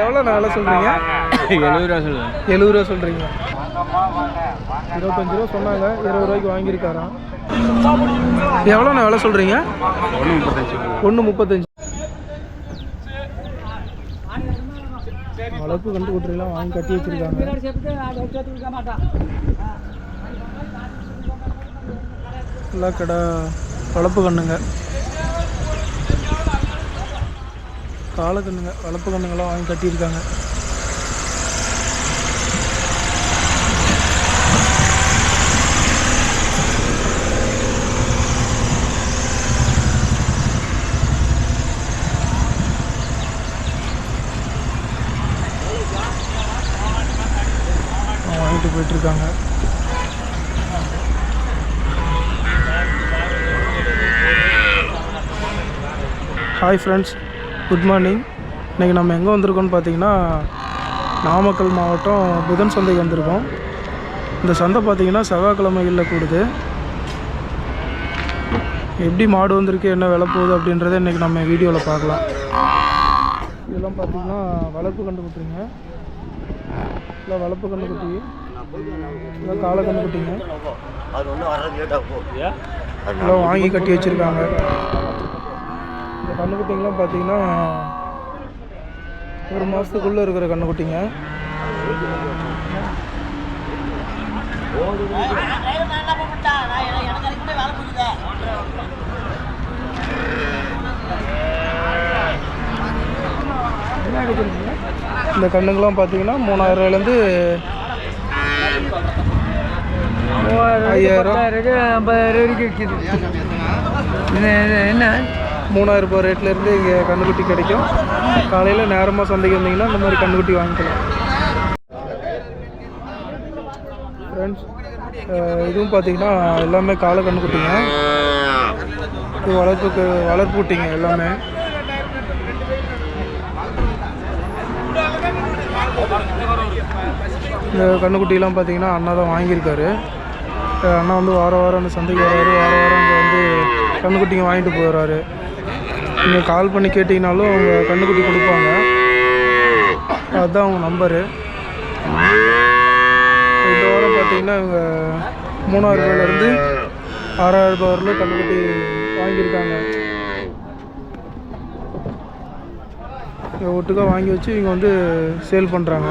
எவ்வளோ நான் விலை சொல்கிறீங்க எழுபது ரூபா சொல்லுவேன் எழுபது ரூபா சொல்கிறீங்க இருபத்தஞ்சு ரூபா சொன்னாங்க இருபது ரூபாய்க்கு வாங்கியிருக்காராம் எவ்வளோ நான் விலை சொல்கிறீங்க ஒன்று முப்பத்தஞ்சு ஒன்று முப்பத்தஞ்சு. வளர்ப்பு கண்டு குட்டிலாம் வாங்கி கட்டி வச்சிருக்காங்க. எல்லா கடை வளர்ப்பு கண்ணுங்க. காளை கண்ணுங்க வளர்ப்பு கண்ணுங்கெல்லாம் வாங்கி கட்டியிருக்காங்க. வாங்கிட்டு போயிட்டுருக்காங்க. Hi friends good morning. இன்றைக்கி நம்ம எங்கே வந்திருக்கோம்னு பார்த்தீங்கன்னா நாமக்கல் மாவட்டம் புதன் சந்தைக்கு வந்திருக்கோம். இந்த சந்தை பார்த்தீங்கன்னா செவ்வாய்க்கிழமைகளில் கூடுது. எப்படி மாடு வந்திருக்கு என்ன விலை போகுது அப்படின்றத இன்றைக்கி நம்ம வீடியோவில் பார்க்கலாம். இதெல்லாம் பார்த்தீங்கன்னா வளர்ப்பு கண்டுபிடிங்க இல்லை வளர்ப்பு கண்டுக்குட்டி இல்லை கண்டுக்குட்டிங்க எல்லாம் வாங்கி கட்டி வச்சுருக்காங்க. இந்த கண்ணுக்குட்டிங்கெலாம் பார்த்தீங்கன்னா ஒரு மாதத்துக்குள்ளே இருக்கிற கண்ணுக்குட்டிங்க இந்த கண்ணுங்கெல்லாம் பார்த்தீங்கன்னா மூணாயிரம் ரூபாயிலேருந்து ஐயாயிரம். ஐம்பதாயிரம் வரைக்கும் விற்கிது என்ன? மூணாயிரம் ரூபாய் ரேட்லேருந்து இங்கே கண்ணுக்குட்டி கிடைக்கும். காலையில் நேரமாக சந்தைக்கு வந்தீங்கன்னா இந்த மாதிரி கண்ணுக்குட்டி வாங்கிக்கலாம். ஃப்ரெண்ட்ஸ் இதுவும் பார்த்தீங்கன்னா எல்லாமே காலை கண்ணுக்குட்டிங்க இது வளர்ப்புக்கு வளர்ப்புட்டிங்க எல்லாமே. இந்த கண்ணுக்குட்டிலாம் பார்த்தீங்கன்னா அண்ணா தான் வாங்கியிருக்காரு. அண்ணா வந்து வாரம் வாரம் அந்த சந்தைக்கு வராரு. வாரம் வாரம் இங்கே வந்து கண்ணுக்குட்டிங்க வாங்கிட்டு போயிடுறாரு. நீங்கள் கால் பண்ணி கேட்டிங்கனாலும் அவங்க கண்ணுக்குட்டி கொடுப்பாங்க. அதுதான் அவங்க நம்பரு. இந்த வாரம் பார்த்தீங்கன்னா இவங்க மூணாயிரம் ரூபாயிலேருந்து ஆறாயிரம் ரூபாய் வரலும் கண்ணுக்குட்டி வாங்கியிருக்காங்க. இவங்க ஒட்டுக்காக வாங்கி வச்சு இவங்க வந்து சேல் பண்ணுறாங்க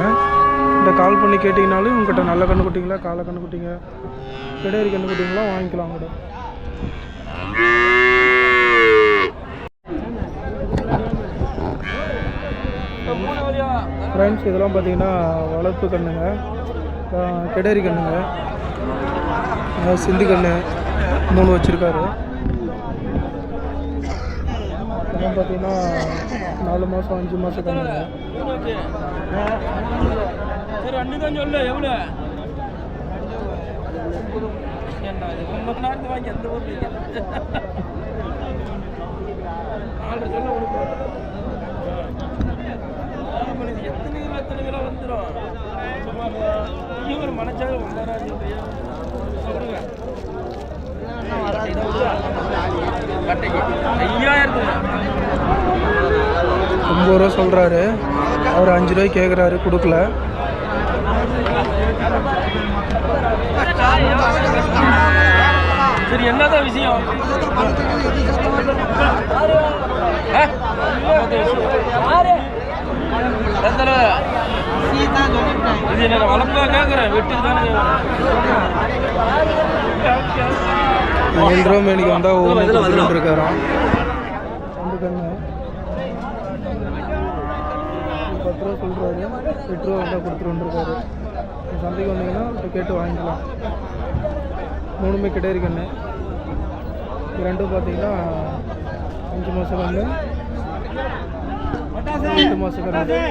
இந்த கால் பண்ணி கேட்டிங்கனாலும் இவங்ககிட்ட நல்ல கண்ணுக்குட்டிங்களா காலை கண்ணுக்குட்டிங்க கிடையாது கண்ணுக்குட்டிங்களாம் வாங்கிக்கலாம் கூட ஃப்ரெண்ட்ஸ் இதெல்லாம் பார்த்திங்கன்னா வளர்ப்பு கண்ணுங்க அஹ் கண்ணுங்க சிந்து கண்ணு மூணு வச்சுருக்காரு. இதெல்லாம் பார்த்தீங்கன்னா நாலு மாதம் அஞ்சு மாதம் கண்ணுங்க. சரி சொல்ல தான் சொல்லு எவ்வளோ என்ன இது ரொம்ப நேரத்து வாங்கி எந்த ஊர் நாலு சொல்ல கொடுப்போம் எத்தனை கிலோ எத்தனை கிலோ வந்துடும் இவர் வந்தாராஜ் சொல்லுங்க ஒம்பது ரூபா சொல்கிறாரு அவர் அஞ்சு ரூபாய் கேட்குறாரு கொடுக்கல சரி என்னதான் விஷயம் எத்தனை? இது என்ன வளர்ப்பா கேட்குறேன் வெட்டுக்கு தானே ஏழு ரூபா மேனிக்கு வந்தால் ஒவ்வொரு கொடுத்துட்டு இருக்காராம் கண்ணு பத்து ரூபா சொல்கிறாரு எட்டு ரூபா வந்தால் கொடுத்துட்டு இருக்காரு சந்தைக்கு வந்தீங்கன்னா கேட்டு வாங்கிக்கலாம். மூணுமே கிட்டே ரெண்டும் பார்த்தீங்கன்னா அஞ்சு மாதம் கண்ணு. எட்டு மாதம் கண்ணு.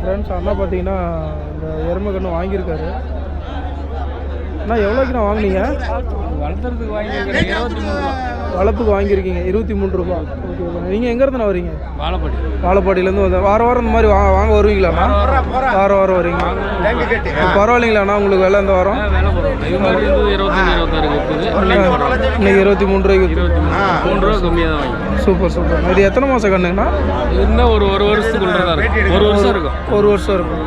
ஃப்ரெண்ட்ஸ் அண்ணா பார்த்தீங்கன்னா இந்த எருமை கன்று வாங்கியிருக்காரு. அண்ணா எவ்வளோக்கு நான் வாங்குனீங்க? வளர்த்துறதுக்கு வாங்கியிருக்கிறேன் இருபத்தி மூணு ரூபா. வளர்ப்புக்கு வாங்கியிருக்கீங்க. இருபத்தி மூணு ரூபா. ஓகே நீங்கள் எங்கேருந்து வரீங்க? வாழைப்படி. வாழப்பாடியிலேருந்து வந்து வாரம் வாரம் இந்த மாதிரி வா வாங்க வருவீங்களாண்ணா வாரம் வாரம் வரீங்க. பரவாயில்லைங்களாண்ணா உங்களுக்கு விலை இந்த வாரம்? இன்னைக்கு இருபத்தி மூணு ரூபாய்க்கு மூணு. ரூபா கம்மியாக தான் வாங்கி சூப்பர் சூப்பர். இது எத்தனை மாதம் கண்ணுங்கண்ணா? இருந்தால் ஒரு ஒரு வருஷத்துக்குள்ள தான் இருக்கும் ஒரு வருஷம் இருக்கும். ஒரு வருஷம் இருக்கும்.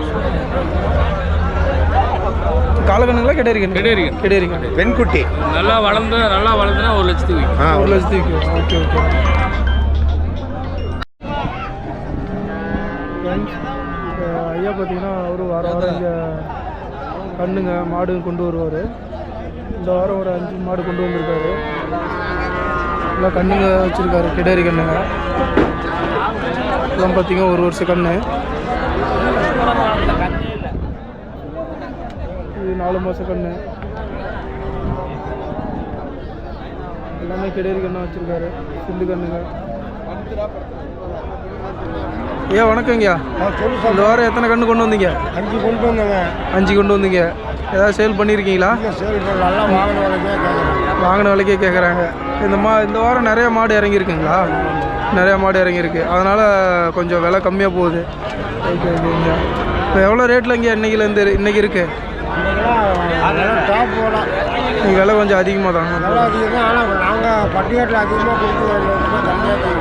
காலக்கண்ணுங்களா கிடையாது கிடையாது. கிடையாது பெண்குட்டி நல்லா வளர்ந்து நல்லா வளர்ந்துனா ஒரு லட்சத்துக்கு விற்கும் ஆ. ஒரு லட்சத்துக்கு ஓகே ஓகே. ஐயா பார்த்தீங்கன்னா அவர் வாரம் வாரம் இங்கே கண்ணுங்க மாடு கொண்டு வருவார். இந்த வாரம் ஒரு அஞ்சு மாடு கொண்டு வந்திருக்காரு. எல்லாம் கண்ணுங்க வச்சுருக்காரு கிடேரி கண்ணுங்க. எல்லாம் பார்த்தீங்கன்னா ஒரு வருஷம் கண்ணு. இது நாலு மாதம் கண்ணு. எல்லாமே கிடேரி கண்ணா வச்சுருக்காரு. சிந்து கண்ணுங்க. ஐயா வணக்கங்கய்யா. இந்த வாரம் எத்தனை கண்ணு கொண்டு வந்தீங்க? அஞ்சு கொண்டு வந்தேங்க. அஞ்சு கொண்டு வந்தீங்க. ஏதாவது சேல் பண்ணியிருக்கீங்களா வாங்கின வேலைக்கே கேட்குறாங்க இந்த மா இந்த வாரம் நிறைய மாடு இறங்கியிருக்குங்களா? நிறைய மாடு இறங்கியிருக்கு. அதனால் கொஞ்சம் விலை கம்மியாக போகுது. ஓகே ஓகேங்க. இப்போ எவ்வளோ ரேட்டில் இங்கே இன்னைக்குலேருந்து இன்னைக்கு இருக்குது அதெல்லாம் டாப் போகலாம் விலை கொஞ்சம் அதிகமாக தாங்க நல்லா அதிகம் தான் ஆனால் நாங்கள் பட்டிக்காட்டில் அதிகமாக கொடுத்து தான்.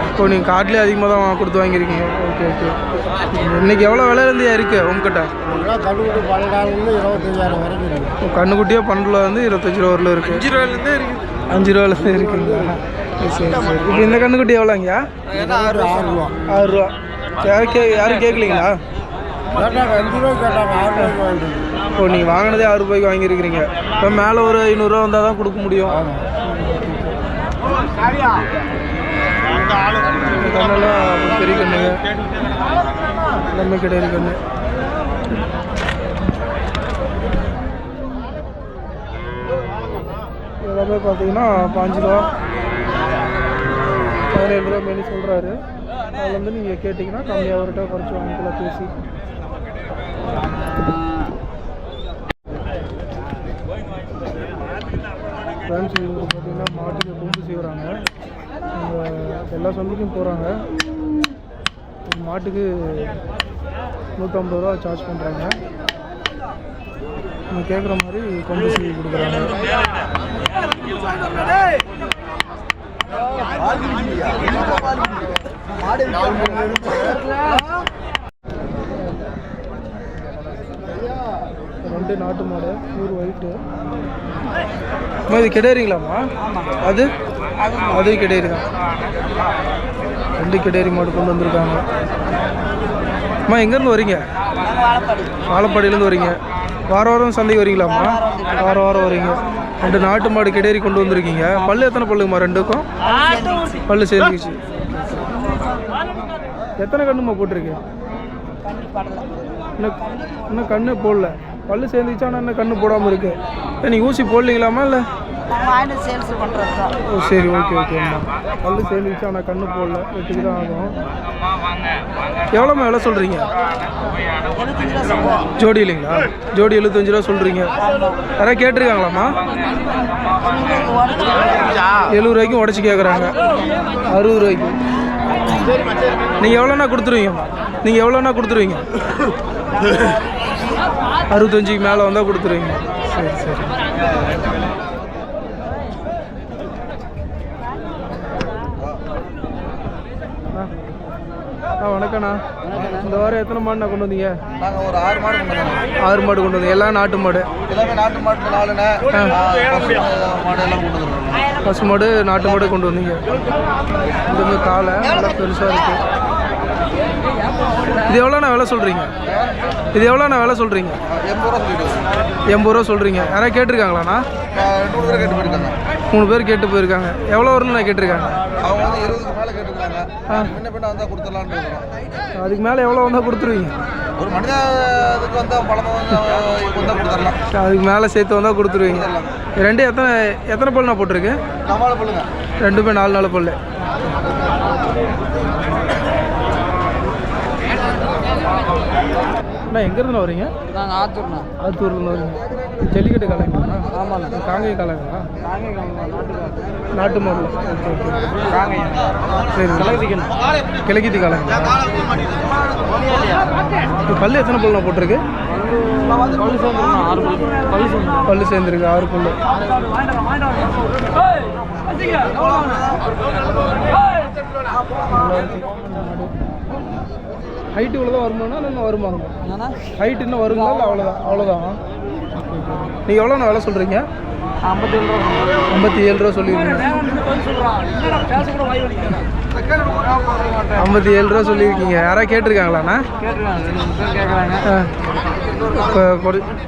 இப்போ நீங்கள் காட்டிலே அதிகமாக தான் கொடுத்து வாங்கியிருக்கீங்க. ஓகே ஓகே இன்னைக்கு எவ்வளோ விலையிலேருந்து இருக்குது உங்ககிட்ட? கண்டுபிடி பன்னெண்டாயிரம்லேருந்து இருபத்தஞ்சாயிரம் வரைக்கும் இருக்குது கண்ணுக்குட்டியாக பன்னெண்டுல வந்து இருபத்தஞ்சி ரூபா வரல இருக்குது அஞ்சு ரூபாயிலேருந்தே இருக்குது அஞ்சு ரூபாலேருந்து இருக்குங்களா? சரி சரி. இப்போ இந்த கண்ணுக்குட்டி எவ்வளோங்கய்யா ஆறு ரூபா. ஆறு ரூபா. யாரும் கே யாரும் கேட்கலீங்களா? கேட்டாங்க அஞ்சு ரூபாய் கேட்டாங்க ஆறு வாங்கிட்டு இப்போ நீங்கள் வாங்கினதே ஆறு ரூபாய்க்கு வாங்கியிருக்கிறீங்க. இப்போ மேலே ஒரு ஐநூறுரூவா வந்தால் தான் கொடுக்க முடியும். கண்ணெல்லாம் பெரிய கண்ணுங்க எல்லாமே கிடையாது கண்ணு. எல்லாமே பார்த்தீங்கன்னா பாஞ்சு ரூபா. பதினேழு ரூபா மேலே சொல்கிறாரு அதில் வந்து நீங்கள் கேட்டிங்கன்னா கம்மியாக அவர்கிட்ட குறைச்சி வாங்கிக்கலாம் பேசி ஃப்ரெண்ட்ஸ் பார்த்தீங்கன்னா மாட்டுக்கு கொம்பு செய்கிறாங்க. எல்லா சந்தைக்கும் போகிறாங்க. ஒரு மாட்டுக்கு நூற்றம்பது ரூபா சார்ஜ் பண்ணுறாங்க நீங்கள் கேட்குற மாதிரி கொம்பு செய்து கொடுக்குறாங்க. ரெண்டு நாட்டு மாடு நூறு ஒயிட்டு அம்மா இது அது? அது கிடையாது தான் ரெண்டு கிடேரி மாடு கொண்டு வந்திருக்காங்க. அம்மா எங்கேருந்து வரீங்க? வாழப்பாடியிலேருந்து வரீங்க. வார வாரம் சந்தைக்கு வரீங்களாம்மா? வார வாரம் வரீங்க. ரெண்டு நாட்டு மாடு கிடேரி கொண்டு வந்திருக்கீங்க. பல்லு எத்தனை பல்லுங்கம்மா ரெண்டுக்கும்? பல்லு சேர்ந்துச்சு எத்தனை கண்ணுமா போட்டிருக்கீங்க? இன்னும் இன்னும் கண்ணு போடல. பல்லு சேர்ந்துச்சு இன்னும் கண்ணு போடாமல் இருக்கு? நீங்கள் ஊசி போடலீங்களாமா இல்லை? ஓ சரி ஓகே ஓகேம்மா பல்லு சேர்ந்துச்சு ஆனால் கண்ணு போடல வெட்டுக்கு தான் ஆகும். எவ்வளோம்மா எவ்வளோ சொல்கிறீங்க ஜோடி இல்லைங்களா? ஜோடி எழுபத்தஞ்சு ரூபா சொல்கிறீங்க யாராவது கேட்டிருக்காங்களாம்மா? எழுபது ரூபாய்க்கும் உடச்சி கேட்குறாங்க அறுபது ரூபாய்க்கு. நீங்கள் எவ்வளோண்ணா கொடுத்துருவீங்கம்மா? நீங்கள் எவ்வளோண்ணா கொடுத்துருவீங்க? அறுபத்தஞ்சுக்கு மேலே வந்தால் கொடுத்துருவீங்க. சரி சரி. ஆ வணக்கண்ணா. இந்த வாரம் எத்தனை மாடுண்ணா கொண்டு வந்தீங்க? நாங்கள் ஒரு ஆறு மாடு கொண்டு வந்தோம். ஆறு மாடு கொண்டு வந்தீங்க. எல்லாம் நாட்டு மாடு? எல்லாமே நாட்டு நாலுண்ணே. மாடு எல்லாம் கொண்டு வந்துருக்கோம். பசு மாடு நாட்டு மாடு கொண்டு வந்தீங்க. இது காலை நல்லா பெருசாக இருக்கு. இது எவ்வளோண்ணா விலை சொல்கிறீங்க? இது எவ்வளோண்ணா விலை சொல்கிறீங்க? எண்பது ரூபா சொல்கிறீங்க. யாராவது கேட்டிருக்காங்களாண்ணா? நூறு பேர் கேட்டு போயிருக்காங்க மூணு பேர் கேட்டு போயிருக்காங்க. எவ்வளோ வரும்னு கேட்டிருக்காங்க? அவங்க அதுக்கு மேலே எவ்வளோ வந்தால் கொடுத்துருவீங்க? ஒரு மனித இதுக்கு வந்தால் பழமை வந்து வந்தால் கொடுத்துடலாம் அதுக்கு மேலே சேர்த்து வந்தால் கொடுத்துருவீங்க. ரெண்டு எத்தனை எத்தனை பல்லுண்ணா போட்டிருக்கு? நம்மளால சொல்லுங்க ரெண்டுமே நாலு நாலு பல்லு. அண்ணா எங்கேருந்து வரீங்க? நாங்கள் ஆத்தூர்ண்ணா. ஆத்தூர்லேருந்து வரீங்க. ஜல்லிக்கட்டு காலைங்களா ஆமாண்ணா. காங்கேய காலைங்களா நாட்டு மாடல். Okay okay. சரி கிழக்கித்தி காலைங்களா இப்போ பல்லு எத்தனை பல்லுண்ணா போட்டிருக்கு? பள்ளி சேர்ந்துருண்ணா ஆறு பள்ளி பள்ளி சேர்ந்து பல்லு. சேர்ந்துருக்கு ஆறு பல்லு ஹைட்டு இவ்வளோ தான் வருமானா இன்னும் வருமாங்க என்னன்னா ஹைட் இன்னும் வருங்களா இல்லை அவ்வளோதான் அவ்வளோதான் நீங்கள் எவ்வளோண்ணா வேலை சொல்கிறீங்க ஐம்பத்தி ஏழு ரூபா ஐம்பத்தி ஏழு ரூபா சொல்லியிருக்கீங்க ஐம்பத்தி ஏழு ரூபா சொல்லியிருக்கீங்க. யாராவது கேட்டிருக்காங்களாண்ணா?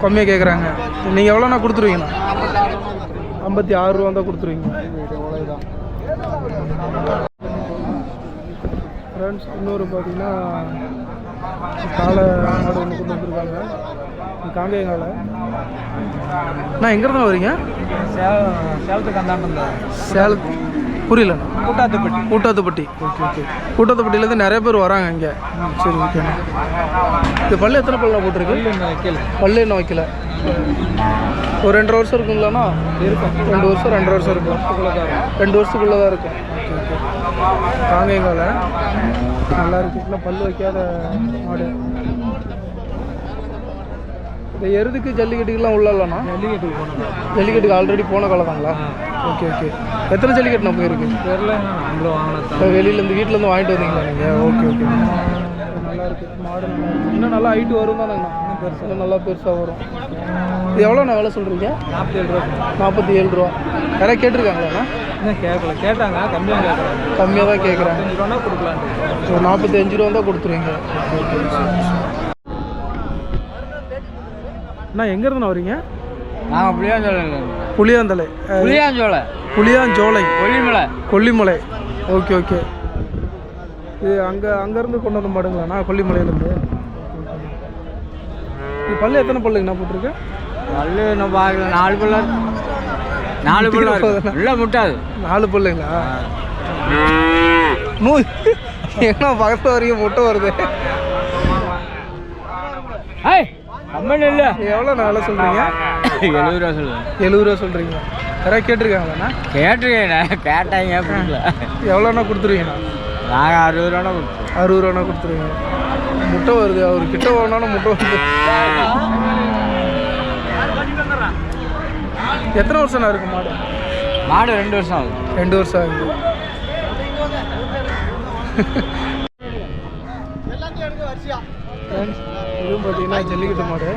கம்மியாக கேட்குறாங்க நீங்கள் எவ்வளோண்ணா கொடுத்துருவீங்கண்ணா? ஐம்பத்தி ஆறு ரூபா தான் கொடுத்துருவீங்க. ஃப்ரெண்ட்ஸ் இன்னொரு பார்த்தீங்கன்னா காளை மாடு ஒன்று கொண்டு வந்திருக்காங்க. காங்கேயங்காலை. அண்ணா எங்கேருந்து வரீங்க சேலத்துக்கு அந்தாண்ட சேலம் புரியலண்ணா கூட்டாத்துப்பட்டி. கூட்டாத்துப்பட்டி. Okay okay. கூட்டாத்துப்பட்டியிலேருந்து நிறைய பேர் வராங்க இங்கே. சரி ஓகேண்ணா இது பல்லு எத்தனை பல்லா போட்டிருக்கு? வைக்கல. பல்லு என்ன வைக்கல? ஒரு ரெண்டரை வருஷம் இருக்குங்களாண்ணா இருக்கும். ரெண்டு வருஷம் ரெண்டரை வருஷம் இருக்கும். ரெண்டு வருஷத்துக்குள்ளே தான் இருக்கும். ஓகே ஓகே காங்கேயங்கால. நல்லா இருக்கு. இன்னும் பல்லு வைக்காத மாடு. இந்த எருதுக்கு ஜல்லிக்கட்டுக்கெல்லாம் உள்ள இல்லைண்ணா? ஜல்லிக்கட்டுக்கு போனோம். ஜல்லிக்கட்டுக்கு ஆல்ரெடி போன காலதாங்களா? Okay okay. எத்தனை ஜல்லிக்கட்டு நம்ம இருக்கு தெரில நம்மளும் வாங்கினது இப்போ வெளியிலேருந்து வீட்டிலேருந்து வாங்கிட்டு வந்தீங்களா நீங்கள் ஓகே ஓகே. நல்லா இருக்கு. மாடு நல்லா இன்னும் நல்லா ஹைட்டு வரும் தானேங்கண்ணா இன்னும் பெருசு இன்னும் நல்லா பெருசாக வரும். இது எவ்வளோ நான் வேலை சொல்கிறீங்க நாற்பத்தி ஏழு ரூபா. நாற்பத்தி ஏழு ரூபா யாராவது கேட்டிருக்காங்களாண்ணா இன்னும் கேட்கல. கேட்டாங்க கம்மியாக கேட்குறாங்க. கம்மியாக தான் கேட்குறாங்க. அஞ்சு ரூபா கொடுக்கலான்ட்டு ஒரு நாற்பத்தி அஞ்சு ரூபா தான் கொடுத்துருவீங்க. அண்ணா எங்கேருந்து வரீங்க? நாங்கள் புளியாஞ்சோலை. புளியாந்தலை புளியாஞ்சோலை. புளியாஞ்சோலை. கொல்லிமலை. கொல்லிமலை. Okay okay. இது அங்கே அங்கேருந்து கொண்டு வந்த மாடுங்களாண்ணா கொல்லிமலையிலேருந்து? இது பல்லு எத்தனை பல்லுங்கண்ணா போட்டிருக்கு? நல்ல நம்ம பார்க்கல நாலு பிள்ளை நாலு பிள்ளை இருக்கு. இல்லை முட்டாது. நாலு பல்லுங்களா? நூ என்ன பக்கத்தில் வரைக்கும் முட்டை வருது? ஏய் கம்மன் இல்லை. எவ்வளோ வேலை சொல்கிறீங்க எழுபது ரூபா சொல்லுவேன். எழுபது ரூபா சொல்கிறீங்க யாராவது கேட்டிருக்காங்களாண்ணா? கேட்டிருக்கேன் கேட்டாங்க எவ்வளோண்ணா கொடுத்துருவீங்கண்ணா? நாங்கள் அறுபது ரூபா கொடுத்தோம் அறுபது ரூபாண்ணா கொடுத்துருவீங்க. முட்டை வருது. அவர் கிட்ட வேணாலும் முட்டை வருது. எத்தனை வருஷம்ண்ணா இருக்கு மாடு? மாடு ரெண்டு வருஷம் ஆகுது. ரெண்டு வருஷம் ஆகுது. இதுவும் பார்த்தீங்கன்னா ஜல்லிக்கட்டு மாடு.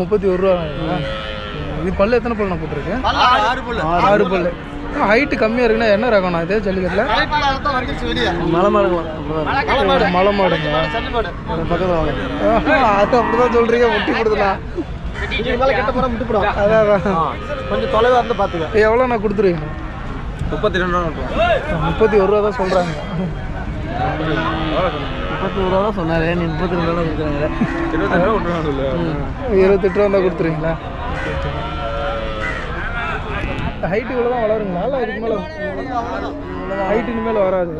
முப்பத்தி ஒரு ரூபா இது பல்லு எத்தனை பல்லு நான் போட்டிருக்கேன்? ஆறு பல்லு. ஆறு பல்லு. ஹைட்டு கம்மியாக இருக்குன்னா என்ன ரகம்ண்ணா இது ஜல்லிக்கட்டில்? மலை மாடுங்க மலை மாடுங்க ஆஹா, அது அப்படிதான் சொல்றீங்க முட்டி அதான். கொஞ்சம் தொலைவாக இருந்து பார்த்துக்க எவ்வளோ நான் கொடுத்துருவீங்க? முப்பத்தி ரெண்டு ரூபா முப்பத்தி ஒரு ரூபா தான் சொல்கிறாங்க முப்பத்தி ஒரு ரூபா சொன்னாரு. நீ முப்பத்தி ரெண்டு ரூபா இருபத்தெட்டு ரூபா தான் கொடுத்துருவீங்களா? ஹைட் இவ்வளோ தான் வளருங்களா? இல்லை இதுக்கு மேலே ஹைட் இனிமேல் வராது.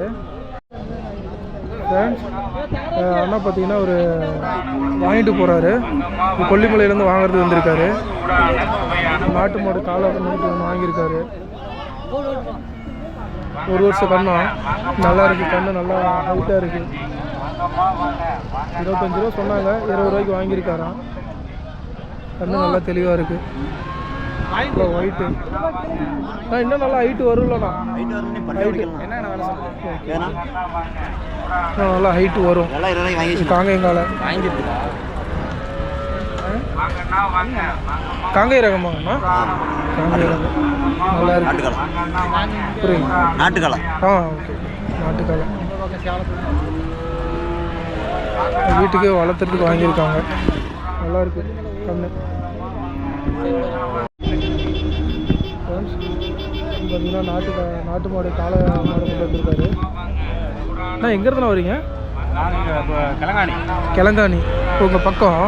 அண்ணா பார்த்தீங்கன்னா ஒரு வாங்கிட்டு போகிறாரு கொல்லிமலையிலேருந்து வாங்குறது வந்திருக்காரு. நாட்டு மாடு காலை வாங்கியிருக்காரு. ஒரு வருஷம் கண்ணும் நல்லா இருக்கு கண்ணு நல்லா ஹைட்டாக இருக்கு. இருபத்தஞ்சு ரூபா சொன்னாங்க இருபது ரூபாய்க்கு வாங்கியிருக்காராம். கண்ணு நல்லா தெளிவாக இருக்கு. இப்போ ஒயிட்டு ஆ இன்னும் நல்லா ஹைட்டு வரும்லண்ணா. இன்னும் நல்லா ஹைட்டு வரும். காங்கேயங்கால. காங்கேய ரகமாங்கண்ணா? ரகம். நல்லா இருக்கு. புரியுங்க நாட்டுக்காலம் ஆ ஓகே. நாட்டுக்கால. வீட்டுக்கே வளர்த்துறதுக்கு வாங்கியிருக்காங்க. நல்லா இருக்கு. கண்ணு. பார்த்தீங்கன்னா நாட்டு நாட்டு மாடு காளை மாடு கொண்டு வந்திருக்காரு. அண்ணா எங்கேருந்துண்ணா வரீங்க? கிளங்காணி கிளங்காணி உங்கள் பக்கம்.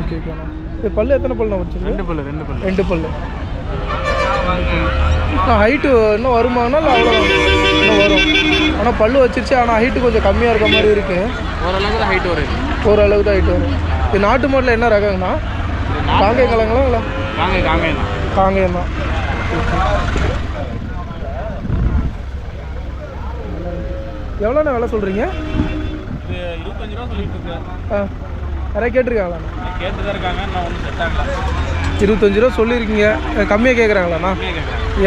ஓகே ஓகேண்ணா இது பல்லு எத்தனை பல்லுண்ணா வச்சுருக்கு? ரெண்டு பல்லு ரெண்டு பல்லு. ரெண்டு பல்லு. ஹைட்டு இன்னும் வருமானா இல்லை அவ்வளோ இன்னும் வரும். ஆனால் பல்லு வச்சிருச்சு. ஆனால் ஹைட்டு கொஞ்சம் கம்மியாக இருக்க மாதிரி இருக்கு. ஓரளவுக்கு தான் ஹைட் வருது ஓரளவு தான் ஹைட்டு வரும். இது நாட்டு மாட்டில் என்ன ரகங்கண்ணா? காங்கேயம் கலங்களா இல்லை காங்க காங்கேயம் தான். எவ்வளோண்ணா விலை சொல்கிறீங்க? இருபத்தஞ்சு ரூபா சொல்லிட்டு ஆ யாராவது கேட்டிருக்காங்களா? கேட்டு தான் இருக்காங்க இன்னும் ஒன்றும் செட் ஆகல. இருபத்தஞ்சு ரூபா சொல்லியிருக்கீங்க. கம்மியாக கேட்குறாங்களாண்ணா?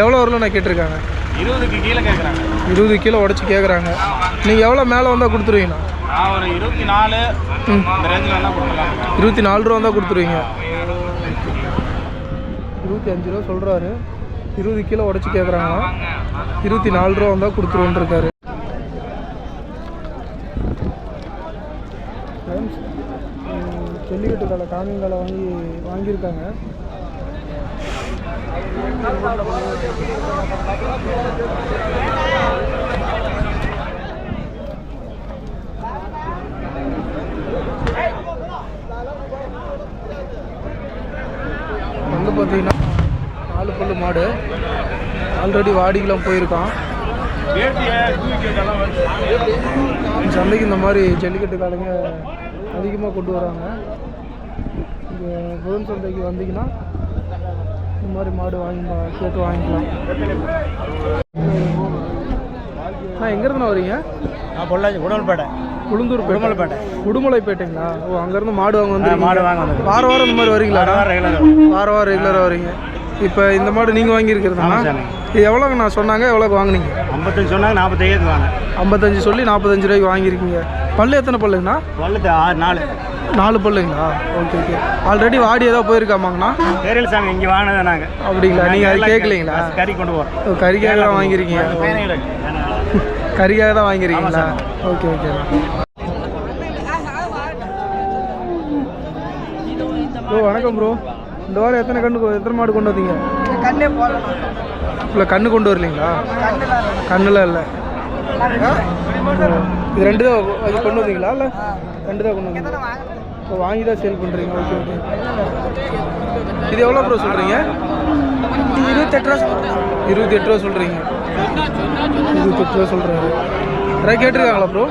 எவ்வளோ வரல நான் கேட்டிருக்காங்க? இருபதுக்கு கீழே கேட்குறாங்க. இருபது கிலோ உடச்சி கேட்குறாங்க. நீங்கள் எவ்வளோ மேலே வந்தால் கொடுத்துருவீங்கண்ணா? நான் ஒரு இருபத்தி நாலு இருபத்தி நாலு ரூபா வந்தால் கொடுத்துருவீங்க. இருபத்தி அஞ்சு ரூபா சொல்கிறாரு. இருபது கிலோ உடச்சி கேட்குறாங்க இருபத்தி நாலு ரூபா வந்தால் கொடுத்துருவோன்னு இருக்காரு Friends, உம், ஜல்லிக்கட்டு காலை வாங்கி வாங்கியிருக்காங்க. வந்து பார்த்தீங்கன்னா நாலு பல்லு மாடு ஆல்ரெடி வாடிக்கெலாம் போயிருக்கான். சந்தைக்கு இந்த மாதிரி ஜல்லிக்கட்டு காலைங்க அதிகமாக கொண்டு வராங்க. இங்கே புதன் சந்தைக்கு வந்தீங்கன்னா இந்த மாதிரி மாடு வாங்கி கேட்டு வாங்கிக்கலாம். நான் எங்கேருந்து வரீங்க? நான் பொள்ளாச்சி உடல்பேட்டை உளுந்தூர் உடுமலைப்பேட்டை. உடுமலைப்பேட்டைங்களா? ஓ அங்கேருந்து மாடு வாங்க வந்து மாடு வாங்க வந்திருக்கோம். வாரம் இந்த மாதிரி வரீங்களா? வாரம் வாரம் ரெகுலராக வரீங்க. இப்போ இந்த மாடு நீங்கள் வாங்கியிருக்கிறதுனா. இது எவ்வளோங்க நான் சொன்னாங்க? எவ்வளோக்கு வாங்குனீங்க? ஐம்பத்தஞ்சு சொன்னாங்க நாற்பத்தையாது வாங்க ஐம்பத்தஞ்சு சொல்லி நாற்பத்தஞ்சு ரூபாய்க்கு வாங்கியிருக்கீங்க. பல்லு எத்தனை பல்லுங்கண்ணா? வள்ளத்து ஆறு நாலு. நாலு பல்லுங்களா? Okay okay. ஆல்ரெடி வாடி ஏதாவது போயிருக்காமாங்கண்ணா? பேரில் சாமி இங்கே வாங்கினதை நாங்கள் அப்படிங்களா? நீங்கள் அது கேட்கலீங்களா? கறி கொண்டு போகிறோம் கறிக்காக தான் வாங்கியிருக்கீங்க? கறிக்காக தான் வாங்கியிருக்கீங்களா? ஓகே ஓகேண்ணா ப்ரோ வணக்கம் ப்ரோ. இந்த வாரம் எத்தனை கண்ணு எத்தனை மாடு கொண்டு வந்தீங்க? கண்ணே போடலாம் இல்லை கண்ணு கொண்டு வரலீங்களா? கண்ணில் இல்லை. இது ரெண்டு தான் அது கொண்டு வந்தீங்களா? இல்லை ரெண்டு தான் கொண்டு வந்தீங்க இப்போ வாங்கி தான் சேல் பண்ணுறீங்க ஓகே ஓகே. இது எவ்வளோ ப்ரோ சொல்கிறீங்க இருபத்தெட்டு ரூபா இருபத்தி எட்டு ரூபா சொல்கிறீங்க இருபத்தெட்டு ரூபா சொல்கிறாரு யாராவது கேட்டிருக்காங்களா ப்ரோ?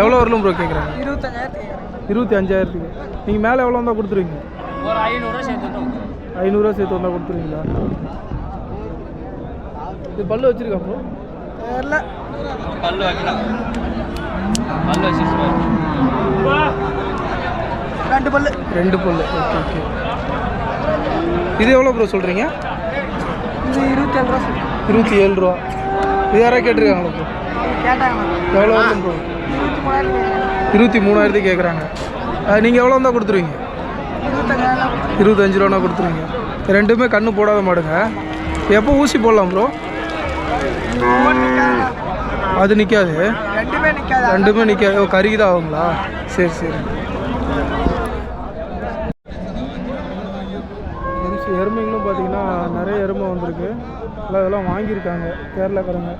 எவ்வளோ வரலும் ப்ரோ கேட்குறாங்க? இருபத்தஞ்சாயிரத்துக்கு இருபத்தி அஞ்சாயிரத்துக்கு நீங்கள் மேலே எவ்வளோ வந்தால் கொடுத்துருவீங்க? ஒரு ஐநூறுரூவா சேர்த்துட்டோம் ஐநூறுரூவா சேர்த்து வந்தால் கொடுத்துருவீங்களா? இது பல்லு வச்சுருக்கா ப்ரோ தெரில பல்லு வைக்கலாம் பல்லு வச்சு ரெண்டு பல்லு. ரெண்டு பல்லு. Okay okay. இது எவ்வளோ ப்ரோ சொல்கிறீங்க இது இருபத்தேழு ரூபா சொல்லி இருபத்தி ஏழு ரூபா இது யாராவது கேட்டிருக்காங்களா ப்ரோ கேட்டாங்க எவ்வளோ வரும் ப்ரோ இருபத்தி இருபத்தி மூணாயிரத்துக்கு கேட்குறாங்க. நீங்கள் எவ்வளோ வந்தால் கொடுத்துருவீங்க? இருபத்தஞ்சு ரூபானா கொடுத்துருவீங்க ரெண்டுமே கண்ணு போடாத மாடுங்க. எப்போ ஊசி போடலாம் ப்ரோ அது நிற்காது ரெண்டுமே நிற்காது ஓ கறிக்கு தான் ஆகுங்களா? சரி சரி. எருமைங்களும் பார்த்தீங்கன்னா நிறைய எருமை வந்திருக்கு. எல்லாம் இதெல்லாம் வாங்கியிருக்காங்க. கேரளாக்காரங்க.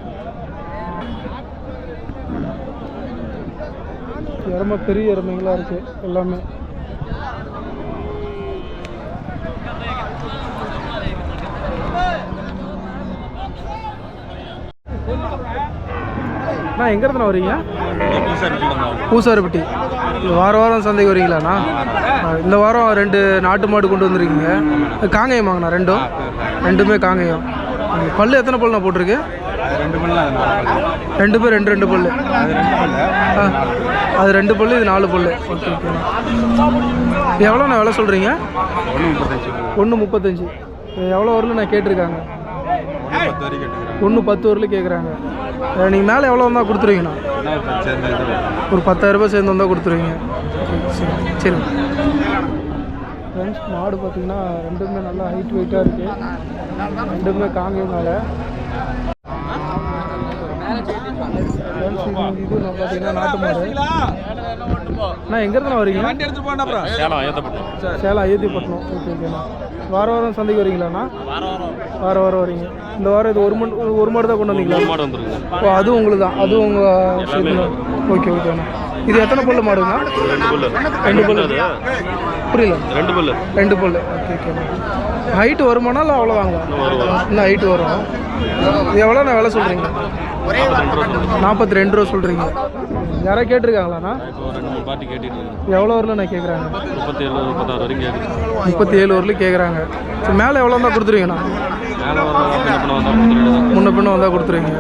எருமை பெரிய எருமைங்களாக இருக்குது எல்லாமே. அண்ணா எங்கேருந்து வரீங்க? பூசாரிப்பட்டி வார வாரம் சந்தைக்கு வரீங்களாண்ணா? இந்த வாரம் ரெண்டு நாட்டு மாடு கொண்டு வந்திருக்கீங்க. காங்கேயம் வாங்கண்ணா ரெண்டும். ரெண்டுமே காங்கேயம். பல்லு எத்தனை பல்லுண்ணா போட்டிருக்கு? ரெண்டு பேர் ரெண்டு ரெண்டு பல்லு. அது ரெண்டு பல்லு. இது நாலு பல்லு. எவ்வளோண்ணா விலை சொல்கிறீங்க ஒன்று முப்பத்தஞ்சு. எவ்வளோ வரலும் நான் கேட்டிருக்காங்க. ஒன்று பத்து வரலும் கேட்குறாங்க நீங்கள் மேலே எவ்வளோ வந்தால் கொடுத்துருவீங்கண்ணா? ஒரு பத்தாயிரம் ரூபாய் சேர்ந்து வந்தால் கொடுத்துருவீங்க. சரி ஃப்ரெண்ட்ஸ் மாடு பார்த்தீங்கன்னா ரெண்டுமே நல்லா ஹைட் வெயிட்டாக இருக்குது ரெண்டுமே காங்கேயனால ஃப்ரெண்ட்ஸ் இது பார்த்தீங்கன்னா நாட்டு மாடு. அண்ணா எங்கேருந்து வரீங்க? சேலம் ஏற்றப்பட்டோம் சேலம் அயோத்திப்பட்டினம் ஓகே ஓகேண்ணா வாரம் வாரம் சந்தைக்கு வரீங்களாண்ணா வாரம். வாரம் வரீங்க. இந்த வாரம் இது ஒரு மணி ஒரு மாடு தான் கொண்டு வந்தீங்களா? மாடு வந்துருங்க. ஓ அதுவும் உங்களுக்கு தான் அதுவும் உங்கள் ஓகே ஓகேண்ணா இது எத்தனை பல்லு மாடுங்க ரெண்டு பல்லு. ரெண்டு பல்லு. புரியல. ரெண்டு பல்லு. ரெண்டு பல்லு. ஓகே ஓகேண்ணா ஹைட்டு வருமானாலும் இல்லை அவ்வளோதாங்க இன்னும் ஹைட்டு வரும். இது எவ்வளோ நான் விலை சொல்கிறீங்க நாற்பத்தி ரெண்டு ரூபா சொல்கிறீங்க யாராவது கேட்டிருக்காங்களாண்ணா? எவ்வளோ வரல நான் கேட்குறாங்க முப்பத்தி ஏழு முப்பத்தாறு வரைக்கும் முப்பத்தி ஏழு வரலும் கேட்குறாங்க மேலே எவ்வளோ தான் கொடுத்துருவீங்கண்ணா? முன்ன பின்ன வந்தால் கொடுத்துருவீங்க.